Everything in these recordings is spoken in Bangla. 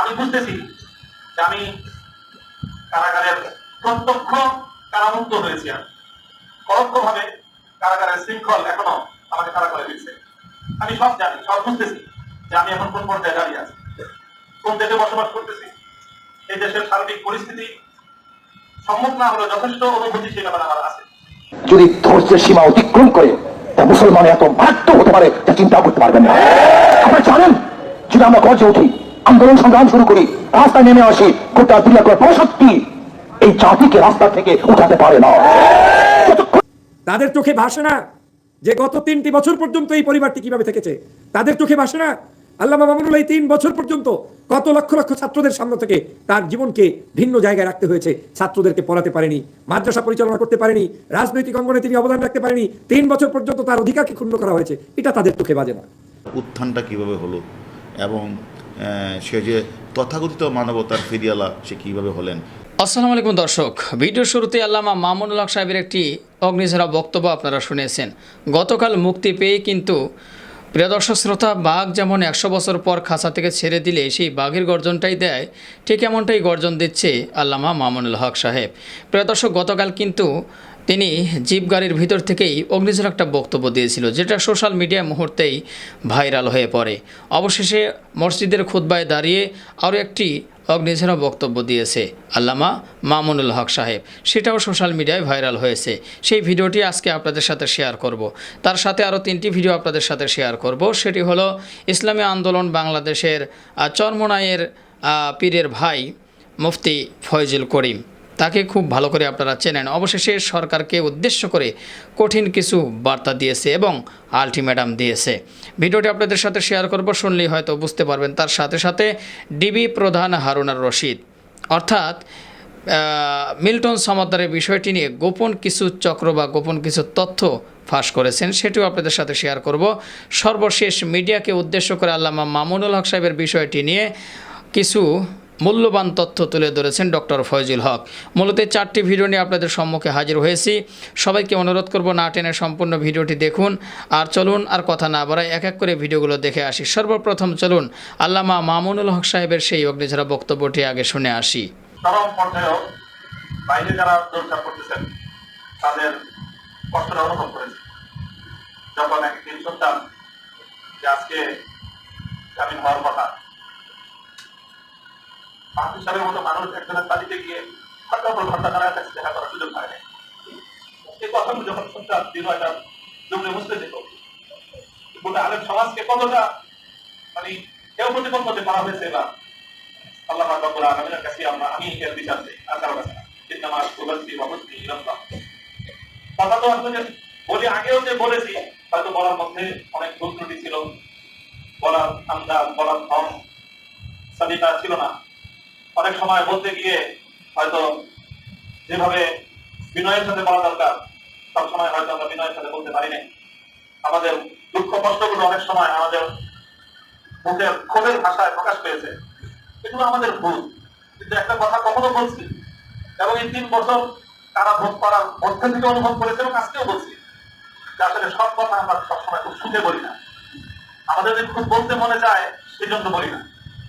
আমি বুঝতেছি যে আমি কারাগারের প্রত্যক্ষ কারামুক্ত হয়েছি আমি। পরোক্ষ ভাবে কারাগারের শৃঙ্খল এখনও আমাকে কারা করে দিচ্ছে। আমি সব জানি, সব বুঝতেছি যে আমি এখন কোন পর্যায়ে দাঁড়িয়ে আছি। কোন দেশে বসবাস করতেছি? এই দেশের সার্বিক পরিস্থিতি সম্মুখ না হলে যথেষ্ট অনুভূতি সে ব্যাপারে আমার আছে। যদি ধৈর্যের সীমা অতিক্রম করে, তা মুসলমান এত মারাত্ম হতে পারে তা চিন্তা করতে পারবেন না। আপনারা জানেন, যদি আমরা গর্জে উঠি আন্দোলন সংগ্রাম শুরু করি রাস্তায় নেমে আসি গোটা দুনিয়া করে পরশক্তি এই জাতিকে রাস্তা থেকে উঠাতে পারে না। তাদের চোখে ভাসে না যে গত তিনটি বছর পর্যন্ত এই পরিবারটি কীভাবে থেকেছে? তাদের চোখে ভাসে না? আল্লাহ মামুনুল এই তিন বছর পর্যন্ত কত লক্ষ লক্ষ ছাত্রদের সামনে থেকে তার জীবনকে ভিন্ন জায়গায় রাখতে হয়েছে ছাত্রদেরকে পড়াতে পারেনি মাদ্রাসা পরিচালনা করতে পারেনি রাজনৈতিক অঙ্গনে তিনি অবদান রাখতে পারেনি তিন বছর পর্যন্ত তার অধিকারকে ক্ষুণ্ণ করা হয়েছে এটা তাদের চোখে বাজে না। উত্থানটা কীভাবে হলো? এবং সে যে তথাকথিত মানবতার ফিরিয়ালা সে কীভাবে হলেন? আসসালামু আলাইকুম দর্শক। ভিডিওর শুরুতে আল্লামা মামুনুল হক সাহেবের একটি অগ্নিঝরা বক্তব্য আপনারা শুনেছেন। গতকাল মুক্তি পেয়ে কিন্তু প্রিয় দর্শক শ্রোতা, বাঘ যেমন একশো বছর পর খাঁচা থেকে ছেড়ে দিলে সেই বাঘের গর্জনটাই দেয়, ঠিক এমনটাই গর্জন দিচ্ছে আল্লামা মামুনুল হক সাহেব। প্রিয় দর্শক, গতকাল কিন্তু তিনি জিপ গাড়ির ভিতর থেকেই অগ্নিঝরা একটা বক্তব্য দিয়েছিল যেটা সোশ্যাল মিডিয়ায় মুহূর্তেই ভাইরাল হয়ে পড়ে। অবশেষে মসজিদের খুতবায় দাঁড়িয়ে আরও একটি অগ্নিঝরা বক্তব্য দিয়েছে আল্লামা মামুনুল হক সাহেব। সেটাও সোশ্যাল মিডিয়ায় ভাইরাল হয়েছে। সেই ভিডিওটি আজকে আপনাদের সাথে শেয়ার করব। তার সাথে আরও তিনটি ভিডিও আপনাদের সাথে শেয়ার করব। সেটি হলো ইসলামী আন্দোলন বাংলাদেশের আহ, পীরের ভাই মুফতি ফয়জুল করিম। তাকে খুব ভালো করে আপনারা চেনেন। অবশেষে সরকারকে উদ্দেশ্য করে কঠিন কিছু বার্তা দিয়েছে এবং আলটিমেটাম দিয়েছে। ভিডিওটি আপনাদের সাথে শেয়ার করব, শুনলেই হয়তো বুঝতে পারবেন। তার সাথে সাথে ডিবি প্রধান হারুনার রশিদ। অর্থাৎ মিল্টন সমাদারের বিষয়টি নিয়ে গোপন কিছু চক্র বা গোপন কিছু তথ্য ফাঁস করেছেন, সেটিও আপনাদের সাথে শেয়ার করব। সর্বশেষ মিডিয়াকে উদ্দেশ্য করে আল্লামা মামুনুল হক সাহেবের বিষয়টি নিয়ে কিছু মূল্যবান তথ্য তুলে ধরেছেন ডক্টর ফয়জুল হক। মূলত চারটি ভিডিও নিয়ে আপনাদের সম্মুখে হাজির হয়েছি। সবাইকে অনুরোধ করব না টেনে সম্পূর্ণ ভিডিওটি দেখুন। আর চলুন আর কথা না বাড়াই এক এক করে ভিডিওগুলো দেখে আসি। সর্বপ্রথম চলুন আল্লামা মামুনুল হক সাহেবের সেই অগ্নিঝরা বক্তব্যটি আগে শুনে আসি। যখন একদিন শুনতাম যে আজকে জামিন হওয়ার কথা সাহেবের মতো মানুষ একজনের তালিকে গিয়ে ঘণ্টা পর ঘণ্টা কাছে দেখা করার সুযোগ এই যখন শুনতাম জমলে বুঝতে যেত আলেম সমাজকে কতটা মানে কেউ করা হয়েছে আল্লাহ রাব্বুল কাছে আমরা আমি এর বিচার তুবাসি ওয়া কথা তো আসলে বলি আগেও যে বলেছি, হয়তো বলার মধ্যে অনেক ভুল ত্রুটি ছিল। বলার আন্দাজ, বলার ছিল না। অনেক সময় বলতে গিয়ে হয়তো যেভাবে বিনয়ের সাথে বলা দরকার, সব সময় হয়তো আমরা বিনয়ের সাথে বলতে পারি নাই। আমাদের দুঃখ কষ্টগুলো অনেক সময় আমাদের মুখের ক্ষোভের ভাষায় প্রকাশ পেয়েছে। এগুলো আমাদের ভুল। কিন্তু একটা কথা কখনো বলছি এবং এই তিন বছর তারা ভোট করার মধ্যে থেকে অনুভব করেছে এবং আজকেও বলছি। যে আসলে সব কথা আমরা সবসময় খুব শুনে বলি না। আমাদের যদি খুব বলতে মনে চায়, সেজন্য বলি না।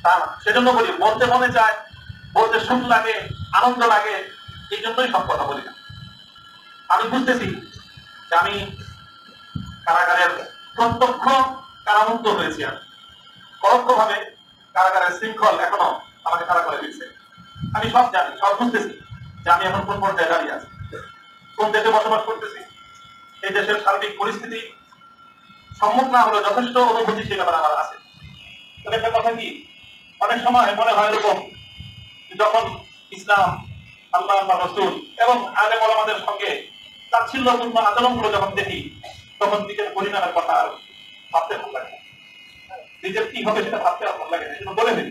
তা সেজন্য বলি, বলতে মনে চায় বলতে সুখ লাগে আনন্দ লাগে, এই জন্যই সব কথা বলি না। আমি বুঝতেছি যে আমি কারাগারের প্রত্যক্ষ কারামুক্ত হয়েছি আমি। পরোক্ষ ভাবে কারাগারের শৃঙ্খল এখনও আমাকে তারা করে দিচ্ছে। আমি সব জানি, সব বুঝতেছি যে আমি এখন কোন পর্যায়ে দাঁড়িয়ে আছি। কোন দেশে বসবাস করতেছি? এই দেশের সার্বিক পরিস্থিতি সম্মুখ না হলে যথেষ্ট অনুভূতি সে ব্যাপারে আমার আছে। তবে একটা কথা কি? অনেক সময় মনে হয় এরকম যখন ইসলাম, আল্লাহ বা রসুল এবং আলেম ওলামাদের সঙ্গে তাচ্ছিল্যপূর্ণ আচরণগুলো যখন দেখি, তখন নিজের পরিণামের কথা আর ভাবতে ভালো লাগে নিজের কি হবে সেটা ভাবতে আর ভালো লাগে না বলে দিন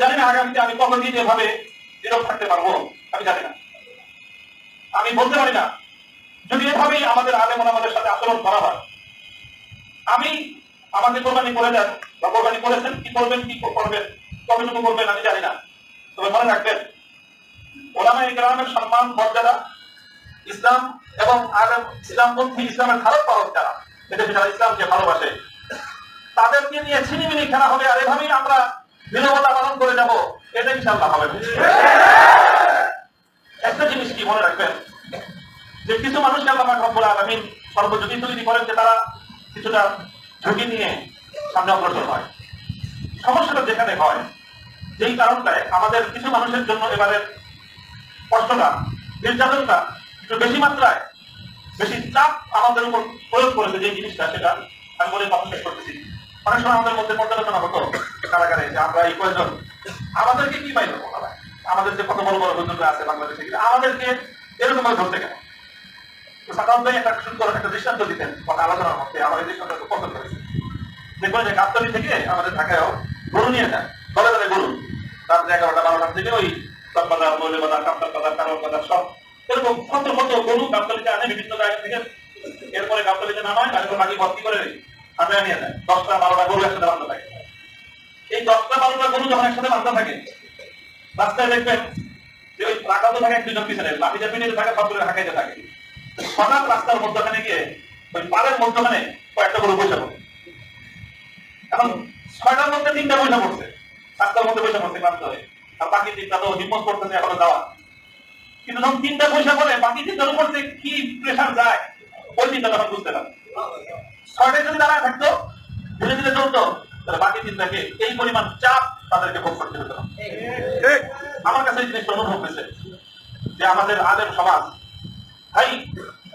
জানি না আগামীতে আমি কতদিন এভাবে নীরব থাকতে পারব, আমি জানি না। আমি বলতে পারি না, যদি এভাবেই আমাদের আলেম আমাদের সাথে আচরণ করা হয়, আমি আমাকে কোরবানি করে দেন বা কোরবানি করেছেন, কি করবেন কি করবেন, কতটুকু করবেন, আমি জানি না। তবে মনে রাখবেন, ওলামা গ্রামের সম্মান মর্যাদা, ইসলাম এবং আলেম ইসলামপন্থী ইসলামের খারাপ পালক যারা এটা যারা ইসলামকে ভালোবাসে। তাদেরকে নিয়ে ছিনিমিনি খেলা হবে, আর এভাবেই আমরা নিরবতা পালন করে যাব, এটা ইনশাল্লাহ হবে। একটা জিনিস কি মনে রাখবেন? যে কিছু মানুষকে আল্লাহ রব্বুল আলামিন সর্বযোগী তৈরি করেন যে তারা কিছুটা ঝুঁকি নিয়ে সামনে অগ্রসর হয়। সমস্যাটা যেখানে হয় যেই কারণটায় আমাদের কিছু মানুষের জন্য এবারের কষ্টটা, নির্যাতনটা একটু বেশি মাত্রায়, বেশি চাপ আমাদের উপর প্রয়োগ করেছে যে জিনিসটা, সেটা আমি বলে কথা শেষ করতেছি। অনেক সময় আমাদের মধ্যে পর্যালোচনা হতো কারাগারে যে আমরা এই কয়েকজন, আমাদেরকে কি পাইল আমাদের যে কত বড় বড় হুজুররা আছে বাংলাদেশে আমাদেরকে এরকম ভাবে ধরতে কেন? সাধারণত একটা সুন্দর একটা দৃষ্টান্ত দিতেন কথা আলোচনার মধ্যে, আমার এই দৃষ্টান্ত পছন্দ করেছে দেখবেন যে গাবতলি থেকে আমাদের ঢাকায়ও গরু নিয়ে যায় দলে দলে গরু। রাত্রে এগারোটা বারোটার থেকে ওই চকবাজার মৌলে বাজার কাপ্তার বাজার কারোর বাজার সব এরকম কত কত গরু গাবতলিতে আনে বিভিন্ন জায়গা থেকে। এরপরে গাবতলিতে নামায় তারপর বাকি ভর্তি করে হাতে নিয়ে যায়। দশটা, বারোটা গরু একসাথে বান্ধা থাকে। এই দশটা, বারোটা গরু যখন একসাথে বান্ধা থাকে, রাস্তায় দেখবেন যে ওই রাখাতে থাকে এক দুজন পিছনে লাঠিটা পিছনে থাকে সবগুলো হাঁকাইতে থাকে। হঠাৎ রাস্তার মধ্যখানে গিয়ে ওই পাড়ের মধ্যখানে কয়েকটা গরু বসে পড়ে। এখন ছয়টার মধ্যে তিনটা পয়সা পড়ছে। রাস্তার মধ্যে পয়সা পড়ছে ক্লান্ত হয়ে। আর বাকি তিনটা তো হিম্মত করতেছে এখনও যাওয়া কিন্তু যখন তিনটা পয়সা পড়ে বাকি তিনটার উপর যে কি প্রেশার যায় ওই তিনটা তখন বুঝতে পারে ছয়টায় যদি দাঁড়ায় থাকতো ধীরে ধীরে চলতো তাহলে বাকি তিনটাকে এই পরিমাণ চাপ তাদেরকে ভোগ করতে হতো। আমার কাছে এই জিনিসটা অনুভব হয়েছে যে আমাদের আলেম সমাজ ভাই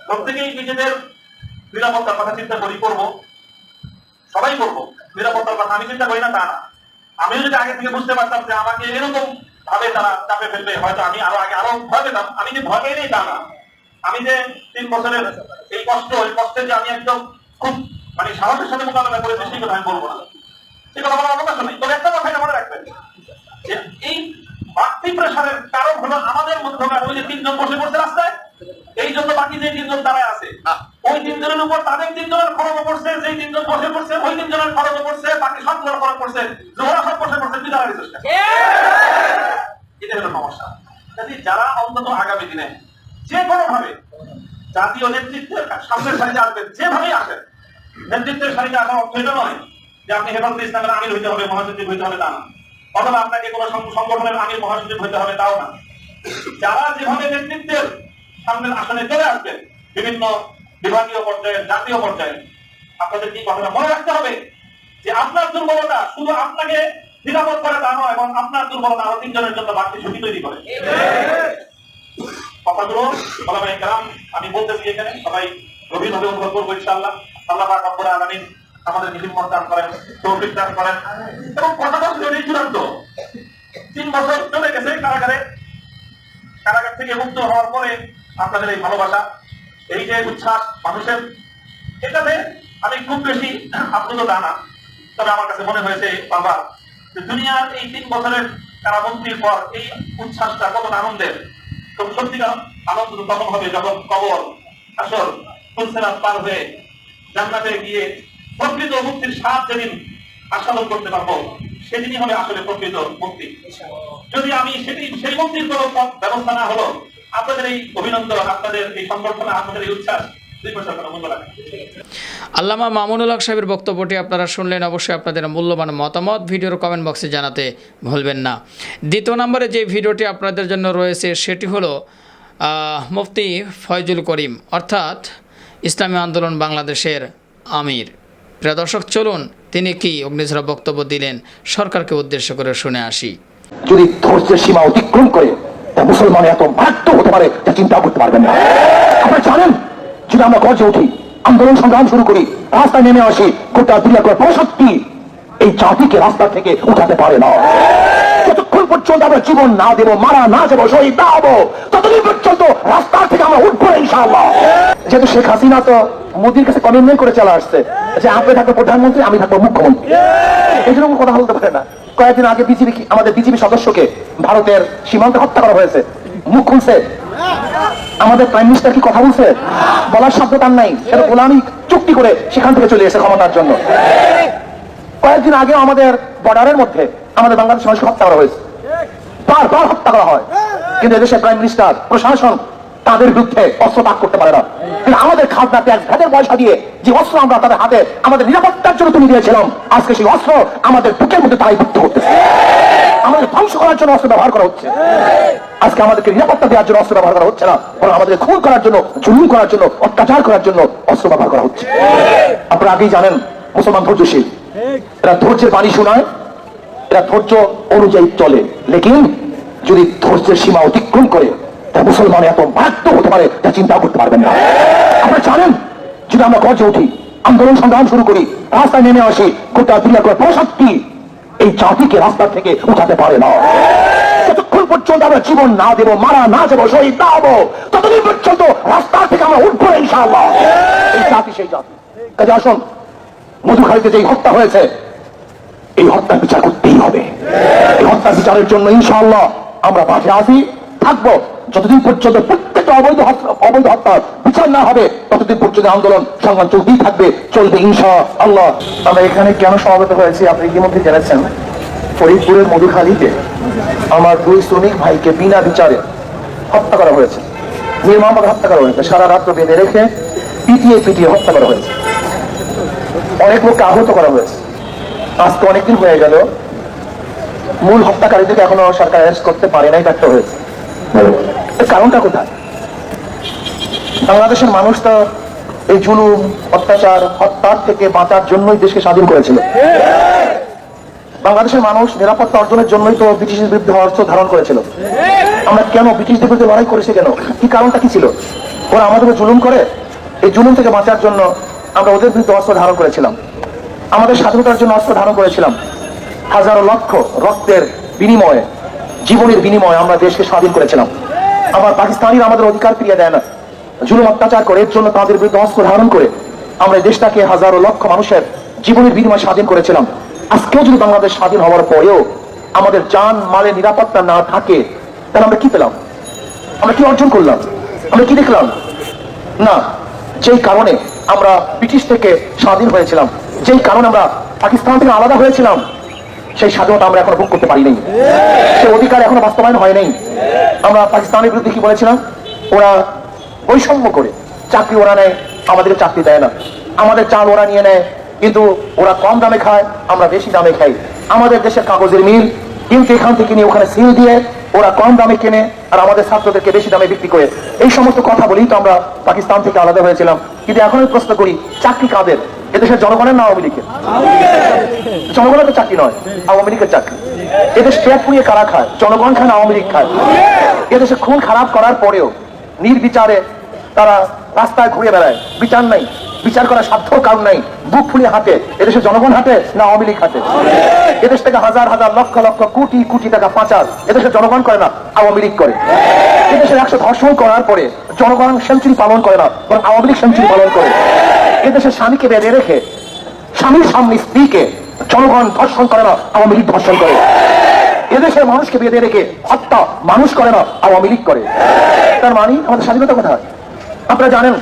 প্রত্যেকেই নিজেদের নিরাপত্তার কথা চিন্তা করি করব। সবাই করব। নিরাপত্তার কথা আমি চিন্তা করি না তা না। আমিও যদি আগে থেকে বুঝতে পারতাম যে আমাকে এরকম ভাবে তারা চাপে ফেলবে, হয়তো আমি আরও আগে আরও ভয় পেতাম। আমি যে ভয় পেয়ে নেই তা না। আমি যে তিন বছরের এই কষ্ট ওই কষ্টের যে আমি একদম খুব মানে সাহসের সাথে মোকাবেলা করেছি, সেই কথা আমি বলব না। সে কথা অবকাশ নেই। তবে একটা কথাই মনে রাখবেন এই বাড়তি প্রেশারের কারণ হলো আমাদের মধ্যকার ওই যে তিনজন বসে পড়ছে রাস্তায় এই জন্য বাকি যে তিনজন দাঁড়ায় আছে ওই তিনজনের উপর তাদের তিনজনের খরচ পড়ছে যেই তিনজন বসে পড়ছে ওই তিনজনের খরচ পড়ছে বাকি সবগুলোর খরচ পড়ছে যে ওরা সব বসে পড়ছে তুই দাঁড়ায় চেষ্টা এটা হলো সমস্যা? কাজে যারা অন্তত আগামী দিনে যে কোনো ভাবে জাতীয় নেতৃত্বের সামনের সারিতে আসবেন যেভাবেই আসেন নেতৃত্বের সারিতে আসার অর্থ এটা নয় যে আপনি হেফাজত ইসলামের আমির হইতে হবে মহাসচিব হইতে হবে তা না। অথবা আপনাকে কোনো সংগঠনের আমির মহাসচিব হইতে হবে তাও না। যারা যেভাবে নেতৃত্বের সামনের আসনে চলে আসবেন। বিভিন্ন বিভাগীয় পর্যায়ে, জাতীয় পর্যায়ে। আপনাদের কি কথাটা মনে রাখতে হবে? যে আপনার দুর্বলতা শুধু আপনাকে নিরাপদ করে তা নয় এবং আপনার দুর্বলতা আরও তিনজনের জন্য বাড়তি ঝুঁকি তৈরি করে। কথাগুলো কেরাম, আমি বলতেছি এখানে, সবাই গভীরভাবে অনুভব করব ইনশাআল্লাহ। আল্লাহ পাক আলামিন আমাদের দান করেন, তৌফিক দান করেন। এবং কথাটা তিন বছর চলে গেছে কারাগারে। কারাগার থেকে মুক্ত হওয়ার পরে আপনাদের এই ভালোবাসা, এই যে উচ্ছ্বাস মানুষের, এটাতে আমি খুব বেশি আপ্লুত তা না। তবে আমার কাছে মনে হয়েছে বাবা যে দুনিয়ার এই তিন বছরের কারাবন্দির পর এই উচ্ছ্বাসটা কত আনন্দের। তো সত্যিকার আনন্দ তখন হবে যখন কবর আসল ফুলসেরাত পার হয়ে জান্নাতে গিয়ে প্রকৃত মুক্তির স্বাদ যেদিন আস্বাদন করতে পারব, সেদিনই হবে আসলে প্রকৃত মুক্তি। যদি আমি সেদিন সেই মুক্তির কোনো ব্যবস্থা না হলো আপনাদের এই অভিনন্দন আপনাদের এই আপনাদের এই উচ্ছ্বাস। আল্লামা মামুনুল হক সাহেবের বক্তব্যটি আপনারা শুনলেন অবশ্যই আপনাদের মূল্যবান মতামত ভিডিওর কমেন্ট বক্সে জানাতে ভুলবেন না। দ্বিতীয় নম্বরে যে ভিডিওটি আপনাদের জন্য রয়েছে সেটি হলো মুফতি ফয়জুল করিম অর্থাৎ ইসলামী আন্দোলন বাংলাদেশের আমির। প্রিয় দর্শক চলুন তিনি কি অগ্নিঝরা বক্তব্য দিলেন সরকারকে উদ্দেশ্য করে শুনে আসি। যদি ধৈর্যের সীমা অতিক্রম করে তা মুসলমান এত মারাত্ম হতে পারে তা চিন্তা করতে পারবেন না। আপনারা জানেন, যদি আমরা গর্জে উঠি, আন্দোলন সংগ্রাম শুরু করি, রাস্তায় নেমে আসি, গোটা দুনিয়া করে পঁয়ষট্টি এই জাতিকে রাস্তা থেকে উঠাতে পারে না। যতক্ষণ পর্যন্ত আমরা জীবন না দেব, মারা না যাব, শহীদ না হব, ততদিন পর্যন্ত রাস্তা থেকে আমরা উঠবো যেহেতু শেখ হাসিনা তো মোদির কাছে কমিটমেন্ট করে চলে আসছে যে, আপনি থাকব প্রধানমন্ত্রী, আমি থাকব মুখ্যমন্ত্রী। এই জন্য কথা বলতে পারে না। কয়েকদিন আগে বিজেপি আমাদের বিজেপি সদস্যকে ভারতের সীমান্তে হত্যা করা হয়েছে। মুখ খুলছে। আমাদের প্রাইম মিনিস্টার কি কথা বলছে? বলার শব্দ তার নাই। সেটা গোলামি চুক্তি করে সেখান থেকে চলে এসে ক্ষমতার জন্য। কয়েকদিন আগে আমাদের বর্ডারের মধ্যে আমাদের বাংলাদেশ মানুষকে হত্যা করা হয়েছে। বারবার হত্যা করা হয়। কিন্তু এদেশের প্রাইম মিনিস্টার প্রশাসন তাদের বিরুদ্ধে অস্ত্র তাক করতে পারে না। কিন্তু আমাদের খাজনা ট্যাক্স ভেদের পয়সা দিয়ে যে অস্ত্র আমরা তাদের হাতে, আমাদের নিরাপত্তার জন্য তুলে দিয়েছিলাম, আজকে সেই অস্ত্র আমাদের বুকের মধ্যে তাই বুদ্ধ করতেছে। আমাদের ধ্বংস করার জন্য অস্ত্র ব্যবহার করা হচ্ছে। আজকে আমাদেরকে নিরাপত্তা দেওয়ার জন্য অস্ত্র ব্যবহার করা হচ্ছে না, বরং আমাদের খুন করার জন্য, জুলুম করার জন্য, অত্যাচার করার জন্য অস্ত্র ব্যবহার করা হচ্ছে। আপনারা আগেই জানেন, মুসলমান ধৈর্যশীল। এরা ধৈর্যের বাণী শোনায়, এরা ধৈর্য অনুযায়ী চলে। লেকিন যদি ধৈর্যের সীমা অতিক্রম করে তা মুসলমান এত মারাত্ম হতে পারে তা চিন্তা করতে পারবেন না। আপনারা জানেন যদি আমরা গর্জে উঠি আন্দোলন সংগ্রাম শুরু করি রাস্তায় নেমে আসি গোটা দুনিয়া করে প্রশক্তি এই জাতিকে রাস্তা থেকে উঠাতে পারে না। পর্যন্ত আমরা জীবন না দেব মারা না যাব শহীদ না হব ততদিন পর্যন্ত রাস্তা থেকে আমরা উঠবো না, ইনশাআল্লাহ। এই জাতি সেই জাতি। কাজে আসুন মধুখালীতে যেই হত্যা হয়েছে এই হত্যার বিচার করতেই হবে। এই হত্যার বিচারের জন্য ইনশাআল্লাহ আমরা মাঠে আসি থাকব। যতদিন পর্যন্ত প্রত্যেকটা অবৈধ হত্যা অবৈধ হত্যার বিচার না হবে, ততদিন পর্যন্ত আন্দোলন সংগ্রাম চলতেই থাকবে, চলবে ইনশা আল্লাহ আমরা এখানে কেন সমাবেত হয়েছি, আপনি ইতিমধ্যে জেনেছেন। ফরিদপুরের মধুখালীতে আমার দুই শ্রমিক ভাইকে বিনা বিচারে হত্যা করা হয়েছে। নির্মমভাবে হত্যা করা হয়েছে, সারা রাত্র বেঁধে রেখে পিটিয়ে পিটিয়ে হত্যা করা হয়েছে। অনেক লোককে আহত করা হয়েছে। আজকে অনেকদিন হয়ে গেল, মূল হত্যাকারীদেরকে এখনও সরকার অ্যারেস্ট করতে পারে নাই, ব্যর্থ হয়েছে। এর কারণটা কোথায়? বাংলাদেশের মানুষ তো এই জুলুম, অত্যাচার, হত্যার থেকে বাঁচার জন্যই দেশকে স্বাধীন করেছিল। বাংলাদেশের মানুষ নিরাপত্তা অর্জনের জন্যই তো ব্রিটিশের বিরুদ্ধে অস্ত্র ধারণ করেছিল। আমরা কেন ব্রিটিশদের বিরুদ্ধে লড়াই করেছি কেন? কি কারণটা কি ছিল? ওরা আমাদের জুলুম করে? এই জুলুম থেকে বাঁচার জন্য আমরা ওদের বিরুদ্ধে অস্ত্র ধারণ করেছিলাম। আমাদের স্বাধীনতার জন্য অস্ত্র ধারণ করেছিলাম। হাজারো লক্ষ রক্তের বিনিময়ে, জীবনের বিনিময়ে আমরা দেশকে স্বাধীন করেছিলাম। আবার পাকিস্তানিরা আমাদের অধিকার ফিরিয়ে দেয় না। জুলুম অত্যাচার করে, এর জন্য তাদের বিরুদ্ধে অস্ত্র ধারণ করে আমরা দেশটাকে হাজারো লক্ষ মানুষের জীবনের বিনিময়ে স্বাধীন করেছিলাম। আজকেও যদি বাংলাদেশ স্বাধীন হওয়ার পরেও আমাদের যান মালে নিরাপত্তা না থাকে, তাহলে আমরা কি পেলাম? আমরা কি অর্জন করলাম? আমরা কি দেখলাম? না, যেই কারণে আমরা ব্রিটিশ থেকে স্বাধীন হয়েছিলাম, যেই কারণে আমরা পাকিস্তান থেকে আলাদা হয়েছিলাম সেই স্বাধীনতা আমরা এখনও ভোগ করতে পারি নাই। সেই অধিকার এখনও বাস্তবায়ন হয় নাই। আমরা পাকিস্তানের বিরুদ্ধে কি বলেছিলাম? ওরা বৈষম্য করে। চাকরি ওরা নেয় আমাদের চাকরি দেয় না। আমাদের চাল ওরা নিয়ে নেয়, কিন্তু ওরা কম দামে খায়, আমরা বেশি দামে খাই। আমাদের দেশের কাগজের মিল, কিন্তু এখান থেকে নিয়ে ওখানে সিল দিয়ে ওরা কম দামে কেনে আর আমাদের ছাত্রদেরকে বেশি দামে বিক্রি করে। এই সমস্ত কথা বলেই তো আমরা পাকিস্তান থেকে আলাদা হয়েছিলাম। কিন্তু এখন আমি প্রশ্ন করি, চাকরি কাদের? এদেশের জনগণের না আওয়ামী লীগের। জনগণের তো চাকরি নয়, আওয়ামী লীগের চাকরি। এদেশ পেট পুড়িয়ে কারা খায়? জনগণ খায় আওয়ামী লীগ খায়? এদেশে খুন খারাপ করার পরেও নির্বিচারে তারা রাস্তায় ঘুরে বেড়ায়। বিচার নাই, বিচার করার সাধ্য কারণ নাই। বুক ফুলিয়ে হাতে এদেশে জনগণ হাতে না আওয়ামী লীগ হাতে এদেশ থেকে হাজার হাজার লক্ষ লক্ষ কোটি কোটি টাকা পাচার এদেশে জনগণ করে না, আওয়ামী লীগ করে। এদেশের একশো ধর্ষণ করার পরে জনগণ সেঞ্চুরি পালন করে না, বরং আওয়ামী লীগ সেঞ্চুরি পালন করে। এদেশের স্বামীকে বেঁধে রেখে স্বামীর সামনে স্ত্রীকে জনগণ ধর্ষণ করে না, আওয়ামী লীগ ধর্ষণ করে। এদেশের মানুষকে বেঁধে রেখে হত্যা মানুষ করে না, আওয়ামী লীগ করে। তার মানে আমাদের স্বাধীনতা কোথায়? আপনারা জানেন,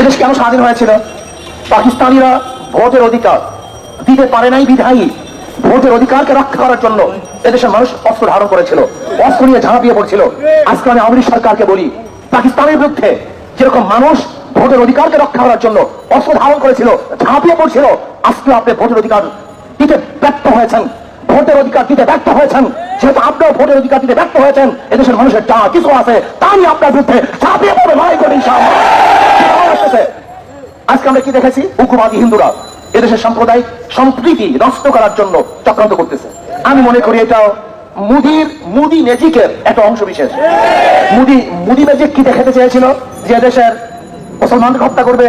এদেশ কেন স্বাধীন হয়েছিল? পাকিস্তানিরা ভোটের অধিকার দিতে পারে নাই বিধায়ী। ভোটের অধিকারকে রক্ষা করার জন্য এদেশের মানুষ অস্ত্র ধারণ করেছিল, অস্ত্র নিয়ে ঝাঁপিয়ে পড়ছিল। আজকে আমি আওয়ামী সরকারকে বলি, পাকিস্তানের বিরুদ্ধে যেরকম মানুষ ভোটের অধিকারকে রক্ষা করার জন্য অস্ত্র ধারণ করেছিল, ঝাঁপিয়ে পড়ছিল। আজকে আপনি ভোটের অধিকার দিতে ব্যর্থ হয়েছেন। ভোটের অধিকার দিতে ব্যর্থ হয়েছেন। যেহেতু আপনিও ভোটের অধিকার দিতে ব্যর্থ হয়েছেন, এদেশের মানুষের যা কিছু আছে তা নিয়ে আপনার বিরুদ্ধে ঝাঁপিয়ে পড়ে লড়াই করে। আজকে আমরা কি দেখেছি? উগ্রবাদী হিন্দুরা এদেশের সাম্প্রদায়িক সম্প্রীতি নষ্ট করার জন্য চক্রান্ত করতেছে। আমি মনে করি এটা মুদির, মুদি ম্যাজিকের একটা অংশ বিশেষ। মুদি মুদি ম্যাজিক কি দেখাতে চেয়েছিল? যে দেশের মুসলমানকে হত্যা করবে,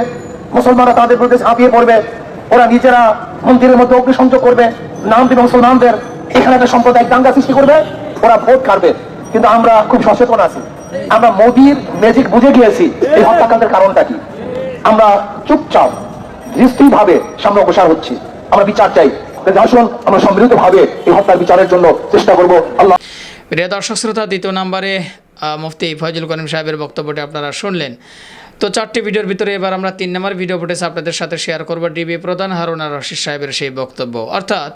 মুসলমানরা তাদের বিরুদ্ধে ঝাঁপিয়ে পড়বে, ওরা নিজেরা মন্দিরের মধ্যে অগ্নিসংযোগ করবে, নাম দিবে মুসলমানদের, এখানে একটা সাম্প্রদায়িক দাঙ্গা সৃষ্টি করবে, ওরা ভোট কাটবে। কিন্তু আমরা খুব সচেতন আছি। আমরা মোদির ম্যাজিক বুঝে গিয়েছি এই হত্যাকাণ্ডের কারণটা কি। আমরা চুপচাপ দৃষ্টি ভাবে সামনে অগ্রসর হচ্ছি। আমরা বিচার চাই। আসুন, আমরা সম্মিলিত ভাবে এই হত্যার বিচারের জন্য চেষ্টা করব। আল্লাহ প্রিয় দর্শক, শ্রোতা, দ্বিতীয় নম্বরে মুফতি ফয়জুল করিম সাহেবের বক্তব্যটি আপনারা শুনলেন। তো চারটি ভিডিওর ভিতরে এবার আমরা তিন নম্বর ভিডিও ফুটেজ আপনাদের সাথে শেয়ার করব। ডিবি প্রধান হারুনা রশিদ সাহেবের সেই বক্তব্য। অর্থাৎ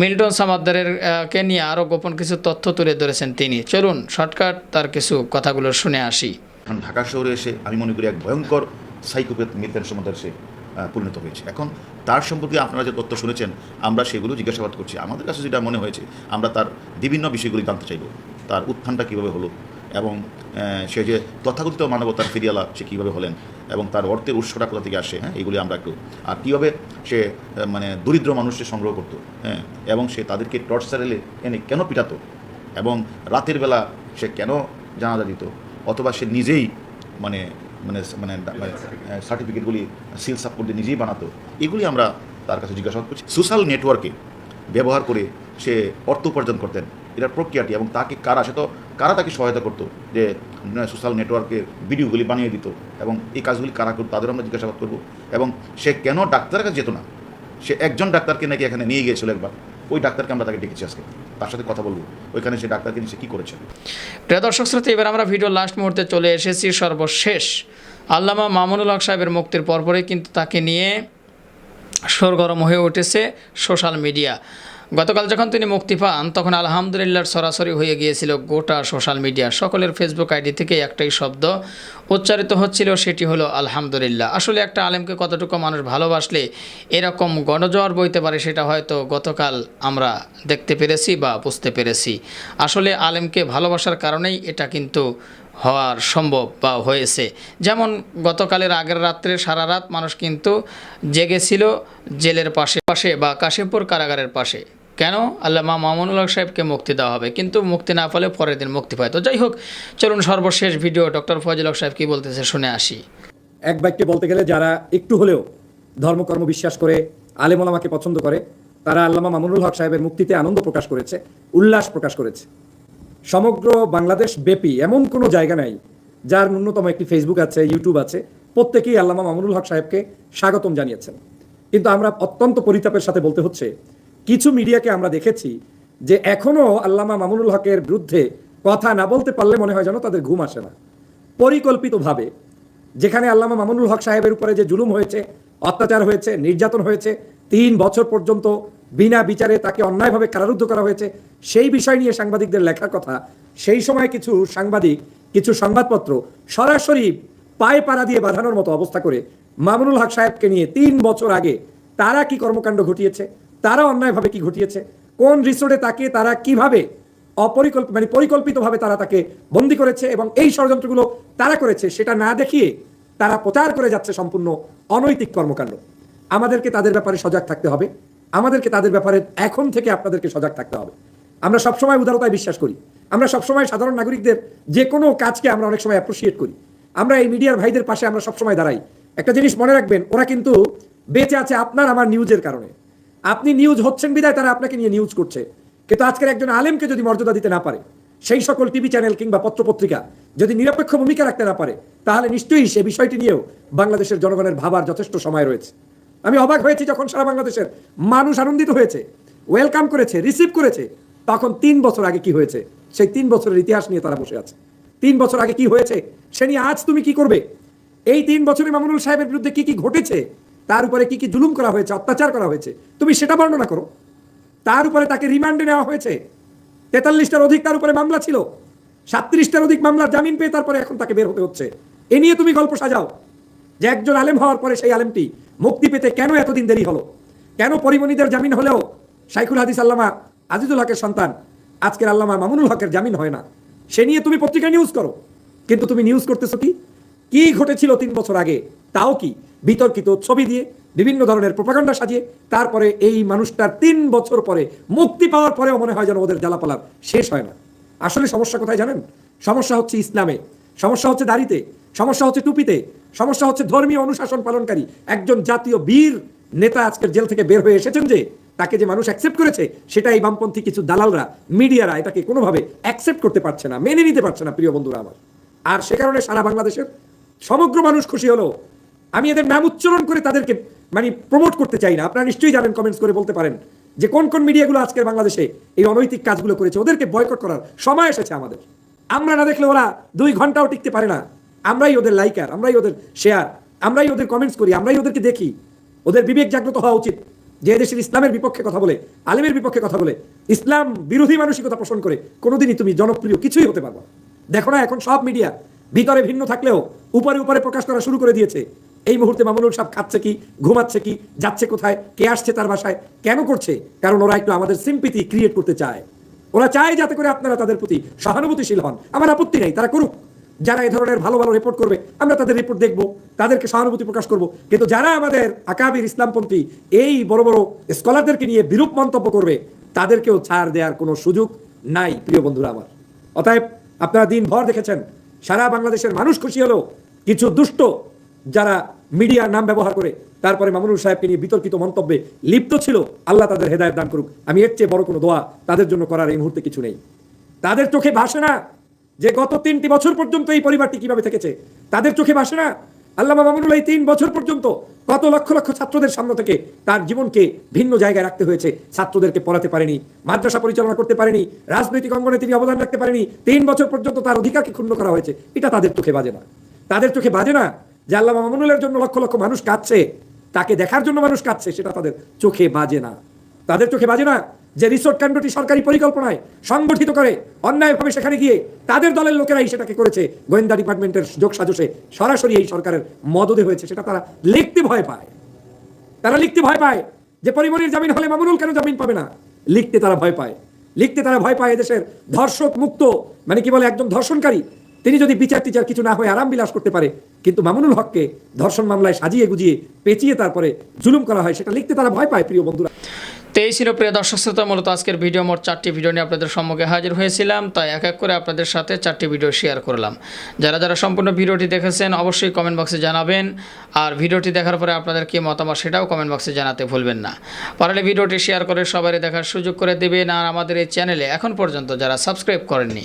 মিল্টন সামাদ্দারের কে নিয়ে আরও গোপন কিছু তথ্য তুলে ধরেছেন তিনি। চলুন শর্টকাট তার কিছু কথাগুলো শুনে আসি। এখন ঢাকা শহরে এসে আমি মনে করি এক ভয়ঙ্কর সাইকোপ্যাথ মিথ্যান সমাদার সে পরিণত হয়েছে। এখন তার সম্পর্কে আপনারা যে তথ্য শুনেছেন, আমরা সেগুলো জিজ্ঞাসাবাদ করছি। আমাদের কাছে যেটা মনে হয়েছে, আমরা তার বিভিন্ন বিষয়গুলি জানতে চাইব। তার উত্থানটা কীভাবে হলো? এবং সে যে তথাকথিত মানবতার ফিরিয়ালা সে কীভাবে হলেন এবং তার অর্থের উৎসটা কোথা থেকে আসে হ্যাঁ এগুলি আমরা একটু, আর কীভাবে সে মানে দরিদ্র মানুষকে সংগ্রহ করতো হ্যাঁ এবং সে তাদেরকে টর্চার এলে এনে কেন পিটাতো, এবং রাতের বেলা সে কেন জানাজা দিত, অথবা সে নিজেই মানে মানে মানে সার্টিফিকেটগুলি সিল সাপ করে নিজেই বানাতো, এগুলি আমরা তার কাছে জিজ্ঞাসা করছি। সোশ্যাল নেটওয়ার্কে ব্যবহার করে সে অর্থ উপার্জন করতেন, এটার প্রক্রিয়াটি এবং তাকে কারা, সে তো কারা তাকে সহায়তা করতো? যে সোশ্যাল নেটওয়ার্কের ভিডিওগুলি বানিয়ে দিত এবং এই কাজগুলি কারা করতো তাদের আমরা জিজ্ঞাসাবাদ করব। এবং সে কেন ডাক্তারের কাছে যেত না? সে একজন ডাক্তারকে নাকি এখানে নিয়ে গিয়েছিল একবার। ওই ডাক্তারকে আমরা তাকে ডেকেছি আজকে। তার সাথে কথা বলব। ওইখানে সে ডাক্তারকে নিয়ে সে কী করেছে? প্রিয় দর্শক শ্রোতা, এবার আমরা ভিডিও লাস্ট মুহূর্তে চলে এসেছি সর্বশেষ। আল্লামা মামুনুল হক সাহেবের মুক্তির পরপরই কিন্তু তাকে নিয়ে সরগরম হয়ে উঠেছে সোশ্যাল মিডিয়া গতকাল যখন তিনি মুক্তি পান, তখন আলহামদুলিল্লাহর সরাসরি হয়ে গিয়েছিল গোটা সোশ্যাল মিডিয়া। সকলের ফেসবুক আইডি থেকে একটাই শব্দ উচ্চারিত হচ্ছিল, সেটি হলো আলহামদুলিল্লাহ। আসলে একটা আলেমকে কতটুকু মানুষ ভালোবাসলে এরকম গণজোয়ার বইতে পারে, সেটা হয়তো গতকাল আমরা দেখতে পেরেছি বা বুঝতে পেরেছি। আসলে আলেমকে ভালোবাসার কারণেই এটা কিন্তু হওয়ার সম্ভব বা হয়েছে। যেমন গতকালের আগের রাত্রে সারা রাত মানুষ কিন্তু জেগেছিল জেলের পাশে পাশে বা কাশিমপুর কারাগারের পাশে। কেন? আল্লামা মামুনুল হক সাহেবকে মুক্তি দেওয়া হবে। কিন্তু মুক্তি না পেলে পরের দিন মুক্তি পায়। তো যাই হোক, চলুন সর্বশেষ ভিডিও ডক্টর ফজল হক সাহেব কী বলতেছে শুনে আসি। এক বাক্যে বলতে গেলে যারা একটু হলেও ধর্মকর্ম বিশ্বাস করে আলেমোলামাকে পছন্দ করে, তারা আল্লামা মামুনুল হক সাহেবের মুক্তিতে আনন্দ প্রকাশ করেছে, উল্লাস প্রকাশ করেছে। সমগ্র বাংলাদেশ ব্যাপী এমন কোনো জায়গা নাই, যার ন্যূনতম একটি ফেসবুক আছে ইউটিউব আছে, প্রত্যেকেই আল্লামা মামুনুল হক সাহেবকে স্বাগতম জানিয়েছেন। কিন্তু আমরা অত্যন্ত পরিতাপের সাথে বলতে হচ্ছে কিছু মিডিয়াকে আমরা দেখেছি যে এখনও আল্লামা মামুনুল হকের বিরুদ্ধে কথা না বলতে পারলে মনে হয় যেন তাদের ঘুম আসে না। পরিকল্পিতভাবে যেখানে আল্লামা মামুনুল হক সাহেবের উপরে যে জুলুম হয়েছে, অত্যাচার হয়েছে, নির্যাতন হয়েছে, তিন বছর পর্যন্ত বিনা বিচারে তাকে অন্যায়ভাবে কারারুদ্ধ করা হয়েছে, সেই বিষয় নিয়ে সাংবাদিকদের লেখার কথা, সেই সময় কিছু সাংবাদিক, কিছু সংবাদপত্র সরাসরি পায়ে পাড়া দিয়ে বাঁধানোর মতো অবস্থা করে মামুনুল হক সাহেবকে নিয়ে তিন বছর আগে তারা কি কর্মকাণ্ড ঘটিয়েছে? তারা অন্যায়ভাবে কি ঘটিয়েছে? কোন রিসোর্টে তাকে তারা কীভাবে অপরিকল্প মানে পরিকল্পিতভাবে তারা তাকে বন্দি করেছে এবং এই ষড়যন্ত্রগুলো তারা করেছে সেটা না দেখিয়ে তারা প্রচার করে যাচ্ছে সম্পূর্ণ অনৈতিক কর্মকাণ্ড। আমাদেরকে তাদের ব্যাপারে সজাগ থাকতে হবে। আমাদেরকে তাদের ব্যাপারে এখন থেকে আপনাদেরকে সজাগ থাকতে হবে। আমরা সবসময় উদারতায় বিশ্বাস করি। আমরা সবসময় সাধারণ নাগরিকদের যে কোনো কাজকে আমরা অনেক সময় অ্যাপ্রিসিয়েট করি। আমরা এই মিডিয়ার ভাইদের পাশে আমরা সবসময় দাঁড়াই। একটা জিনিস মনে রাখবেন, ওরা কিন্তু বেঁচে আছে আপনার আমার নিউজের কারণে। আপনি নিউজ হচ্ছেন বিদায়, তারা আপনাকে নিয়ে নিউজ করছে। কিন্তু আজকের একজন আলেমকে যদি মর্যাদা দিতে না পারে, সেই সকল টিভি চ্যানেল কিংবা পত্রপত্রিকা যদি নিরপেক্ষ ভূমিকা রাখতে না পারে, তাহলে নিশ্চয়ই সে বিষয়টি নিয়েও বাংলাদেশের জনগণের ভাবার যথেষ্ট সময় রয়েছে। আমি অবাক হয়েছি যখন সারা বাংলাদেশের মানুষ আনন্দিত হয়েছে, ওয়েলকাম করেছে, রিসিভ করেছে, তখন তিন বছর আগে কি হয়েছে, সেই তিন বছরের ইতিহাস নিয়ে তারা বসে আছে। তিন বছর আগে কি হয়েছে, সে নিয়ে আজ তুমি কি করবে? এই তিন বছরে মামুনুল সাহেবের বিরুদ্ধে কি কি ঘটেছে তার উপরে কি কি জুলুম করা হয়েছে, অত্যাচার করা হয়েছে, তুমি সেটা বর্ণনা করো। তার উপরে তাকে রিমান্ডে নেওয়া হয়েছে। তেতাল্লিশটার অধিক তার উপরে মামলা ছিল। সাতত্রিশটার অধিক মামলার জামিন পেয়ে তারপরে এখন তাকে বের হতে হচ্ছে। এ নিয়ে তুমি গল্প সাজাও যে একজন আলেম হওয়ার পরে সেই আলেমটি মুক্তি পেতে কেন এতদিন দেরি হলো? কেন পরিমণিদের জামিন হলেও শাইখুল হাদিস আল্লামা আজিজুল হকের সন্তান, আজকের আল্লামা মামুনুল হকের জামিন হয় না? সে নিয়ে তুমি পত্রিকায় নিউজ করো। কিন্তু তুমি নিউজ করতেছো কি? কি ঘটেছিল তিন বছর আগে? তাও কি? বিতর্কিত ছবি দিয়ে, বিভিন্ন ধরনের প্রপাগান্ডা সাজিয়ে, তারপরে এই মানুষটার তিন বছর পরে মুক্তি পাওয়ার পরেও মনে হয় যেন ওদের জ্বালাপালার শেষ হয় না। আসলে সমস্যা কোথায় জানেন? সমস্যা হচ্ছে ইসলামে, সমস্যা হচ্ছে দাড়িতে, সমস্যা হচ্ছে টুপিতে, সমস্যা হচ্ছে ধর্মীয় অনুশাসন পালনকারী। একজন জাতীয় বীর নেতা আজকের জেল থেকে বের হয়ে এসেছেন যে, তাকে যে মানুষ অ্যাকসেপ্ট করেছে সেটা এই বামপন্থী কিছু দালালরা, মিডিয়ারা এটাকে কোনোভাবে অ্যাকসেপ্ট করতে পারছে না, মেনে নিতে পারছে না, প্রিয় বন্ধুরা আমার। আর সে কারণে সারা বাংলাদেশের সমগ্র মানুষ খুশি হলো। আমি এদের নাম উচ্চারণ করে তাদেরকে মানে প্রমোট করতে চাই না। আপনারা নিশ্চয়ই জানেন কমেন্টস করে বলতে পারেন যে কোন কোন মিডিয়াগুলো আজকের বাংলাদেশে এই অনৈতিক কাজগুলো করেছে। ওদেরকে বয়কট করার সময় এসেছে আমাদের। আমরা না দেখলে ওরা দুই ঘন্টাও টিকতে পারে না। আমরাই ওদের লাইকার আমরাই ওদের শেয়ার আমরাই ওদের কমেন্টস করি, আমরাই ওদেরকে দেখি। ওদের বিবেক জাগ্রত হওয়া উচিত যে দেশের ইসলামের বিপক্ষে কথা বলে, আলেমের বিপক্ষে কথা বলে। ইসলাম বিরোধী মানসিকতা পোষণ করে কোনোদিনই তুমি জনপ্রিয় কিছুই হতে পারবে। দেখো না, এখন সব মিডিয়া ভিতরে ভিন্ন থাকলেও উপরে উপরে প্রকাশ করা শুরু করে দিয়েছে। এই মুহূর্তে মামুনুল সাহেব খাচ্ছে কি, ঘুমাচ্ছে কি, যাচ্ছে কোথায়, কে আসছে তার বাসায়, কেন করছে? কারণ ওরা একটু আমাদের সিম্পিতি ক্রিয়েট করতে চায়। ওরা চায় যাতে করে আপনারা তাদের প্রতি সহানুভূতিশীল হন। আমার আপত্তি নেই, তারা করুক। যারা এই ধরনের ভালো ভালো রিপোর্ট করবে, আমরা তাদের রিপোর্ট দেখব, তাদেরকে সহানুভূতি প্রকাশ করব। কিন্তু যারা আমাদের আকাবির ইসলামপন্থী, এই বড় বড় স্কলারদেরকে নিয়ে বিরূপ মন্তব্য করবে, তাদেরকেও ছাড় দেওয়ার কোনো সুযোগ নাই, প্রিয় বন্ধুরা আমার। অতএব আপনারা দিন ভর দেখেছেন সারা বাংলাদেশের মানুষ খুশি হলো। কিছু দুষ্ট যারা মিডিয়ার নাম ব্যবহার করে, তারপরে মামুনুল সাহেবকে নিয়ে বিতর্কিত মন্তব্যে লিপ্ত ছিল, আল্লাহ তাদের হেদায়ত দান করুক। আমি এর চেয়ে বড় কোনো দোয়া তাদের জন্য করার এই মুহূর্তে কিছু নেই। তাদের চোখে ভাসে না যে গত তিনটি বছর পর্যন্ত এই পরিবারটি কীভাবে থেকেছে। তাদের চোখে ভাসে না আল্লাহ মামুনুল এই তিন বছর পর্যন্ত কত লক্ষ লক্ষ ছাত্রদের সামনে থেকে তার জীবনকে ভিন্ন জায়গায় রাখতে হয়েছে। ছাত্রদেরকে পড়াতে পারেনি, মাদ্রাসা পরিচালনা করতে পারেনি, রাজনৈতিক অঙ্গনে তিনি অবদান রাখতে পারেনি, তিন বছর পর্যন্ত তার অধিকারকে ক্ষুণ্ণ করা হয়েছে। এটা তাদের চোখে বাজে না। তাদের চোখে বাজে না যে আল্লাহ মামুনুলের জন্য লক্ষ লক্ষ মানুষ কাঁদছে, তাকে দেখার জন্য মানুষ কাঁদছে, সেটা তাদের চোখে বাজে না। তাদের চোখে বাজে না যে রিসোর্ট কাণ্ডটি সরকারি পরিকল্পনায় সংগঠিত করে, অন্যায়ভাবে সেখানে গিয়ে তাদের দলের লোকেরাই সেটাকে করেছে। গোয়েন্দা ডিপার্টমেন্টের যোগ সাজসে সরাসরি এই সরকারের মদদে হয়েছে, সেটা তারা লিখতে ভয় পায়। তারা লিখতে ভয় পায় যে পরিমণির জামিন হলে মামুনুল কেন জামিন পাবে না? লিখতে তারা ভয় পায়। লিখতে তারা ভয় পায় এদেশের ধর্ষক মুক্ত মানে কি বলে, একজন ধর্ষণকারী। তিনি যদি বিচার টিচার কিছু না হয়ে আরাম বিলাস করতে পারে, কিন্তু মামুনুল হককে ধর্ষণ মামলায় সাজিয়ে গুজিয়ে পেঁচিয়ে তারপরে জুলুম করা হয়, সেটা লিখতে তারা ভয় পায়, প্রিয় বন্ধুরা। তো এই ছিল প্রিয় দর্শক শ্রোতা, মূলত আজকের ভিডিও, মোট চারটি ভিডিও নিয়ে আপনাদের সম্মুখে হাজির হয়েছিলাম, তাই এক এক করে আপনাদের সাথে চারটি ভিডিও শেয়ার করলাম। যারা যারা সম্পূর্ণ ভিডিওটি দেখেছেন, অবশ্যই কমেন্ট বক্সে জানাবেন, আর ভিডিওটি দেখার পরে আপনাদের কী মতামত সেটাও কমেন্ট বক্সে জানাতে ভুলবেন না। পারলে ভিডিওটি শেয়ার করে সবারই দেখার সুযোগ করে দেবেন, আর আমাদের এই চ্যানেলে এখন পর্যন্ত যারা সাবস্ক্রাইব করেননি,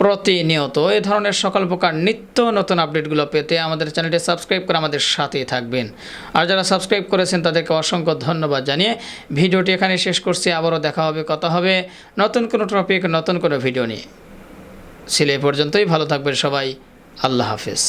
প্রতিনিয়ত এ ধরনের সকল প্রকার নিত্য নতুন আপডেটগুলো পেতে আমাদের চ্যানেলটি সাবস্ক্রাইব করে আমাদের সাথেই থাকবেন। আর যারা সাবস্ক্রাইব করেছেন, তাদেরকে অসংখ্য ধন্যবাদ জানিয়ে ভিডিওটি এখানে শেষ করছি, আবারও দেখা হবে, কথা হবে নতুন কোনো টপিক নতুন কোনো ভিডিও নিয়ে। ছিল এ পর্যন্তই, ভালো থাকবেন সবাই, আল্লাহ হাফেজ।